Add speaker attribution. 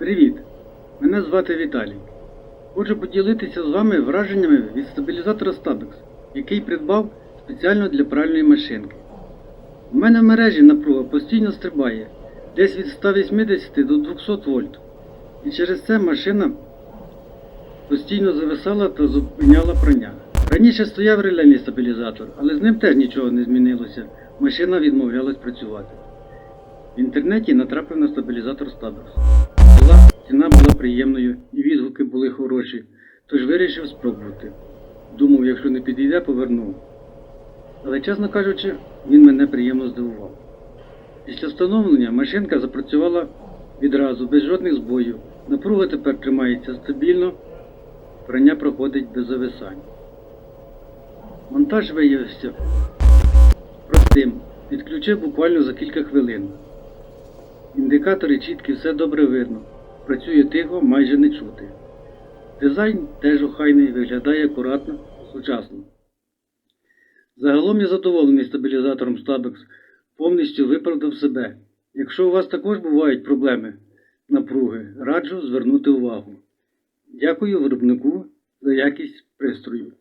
Speaker 1: Привіт! Мене звати Віталій. Хочу поділитися з вами враженнями від стабілізатора Stabex, який придбав спеціально для пральної машинки. У мене в мережі напруга постійно стрибає десь від 180 до 200 вольт. І через це машина постійно зависала та зупиняла прання. Раніше стояв релейний стабілізатор, але з ним теж нічого не змінилося. Машина відмовлялась працювати. В інтернеті натрапив на стабілізатор Stabex. Ціна була приємною і відгуки були хороші, тож вирішив спробувати. Думав, якщо не підійде, поверну. Але, чесно кажучи, він мене приємно здивував. Після встановлення машинка запрацювала відразу, без жодних збоїв. Напруга тепер тримається стабільно, прання проходить без зависань. Монтаж виявився простим. Підключив буквально за кілька хвилин. Індикатори чіткі, все добре видно. Працює тихо, майже не чути. Дизайн теж охайний, виглядає акуратно, сучасно. Загалом я задоволений стабілізатором Stabex, повністю виправдав себе. Якщо у вас також бувають проблеми напруги, раджу звернути увагу. Дякую виробнику за якість пристрою.